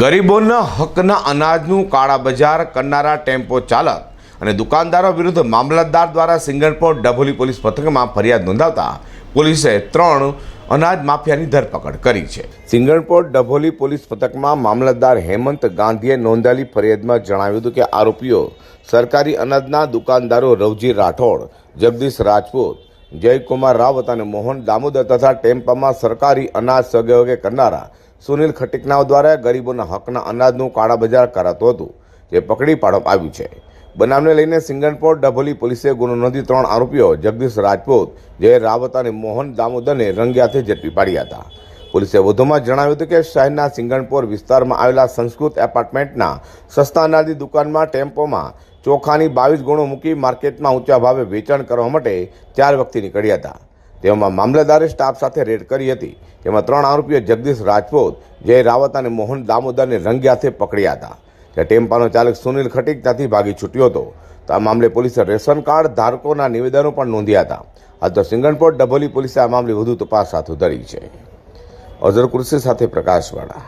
ગરીબોના હકના અનાજનું કાળા બજાર કરનારા ટેમ્પો ચાલક અને દુકાનદારો વિરુદ્ધ મામલતદાર દ્વારા સિંગણપોર ડભોલી પોલીસ પથકમાં ફરિયાદ નોંધાવતા પોલીસે ત્રણ અનાજ માફિયાની ધરપકડ કરી છે. સિંગણપોર ડભોલી પોલીસ પથકમાં મામલતદાર હેમંત ગાંધીએ નોંધાયેલી ફરિયાદમાં જણાવ્યું હતું કે આરોપીઓ સરકારી અનાજના દુકાનદારો રવજી રાઠોડ, જગદીશ રાજપૂત, જયકુમાર રાવત અને મોહન દામોદર તથા ટેમ્પામાં સરકારી અનાજ સગવગે કરનારા સુનિલ ખટીકનાઓ દ્વારા ગરીબોના હકના અનાજનું કાળા બજાર કરાતું હતું, જે પકડી પાડવામાં આવ્યું છે. બનાવને લઈને સિંગણપોર ડભોલી પોલીસે ગુનો નોંધી ત્રણ આરોપીઓ, જગદીશ રાજપૂત, જય રાવત અને મોહન દામોદરને રંગે હાથે ઝડપી પાડ્યા હતા. પોલીસે વધુમાં જણાવ્યું હતું કે શહેરના સિંગણપોર વિસ્તારમાં આવેલા સંસ્કૃત એપાર્ટમેન્ટના સસ્તા અનાજની દુકાનમાં ટેમ્પોમાં ચોખાની બાવીસ ગુણો મૂકી માર્કેટમાં ઊંચા ભાવે વેચાણ કરવા માટે ચાર વ્યક્તિ નીકળ્યા હતા. તેમાં મામલતદારે સ્ટાફ સાથે રેડ કરી હતી. તેમાં ત્રણ આરોપીઓ જગદીશ રાજપૂત, જય રાવત અને મોહન દામોદરને રંગે હાથે પકડ્યા હતા. ત્યાં ટેમ્પાનો ચાલક સુનિલ ખટીક ત્યાંથી ભાગી છૂટ્યો હતો. તો આ મામલે પોલીસે રેશન કાર્ડ ધારકોના નિવેદનો પણ નોંધ્યા હતા. હાલ તો સિંગણપોર ડભોલી પોલીસે આ મામલે વધુ તપાસ હાથ ધરી છે. અઝર કુર્સી સાથે પ્રકાશવાળા.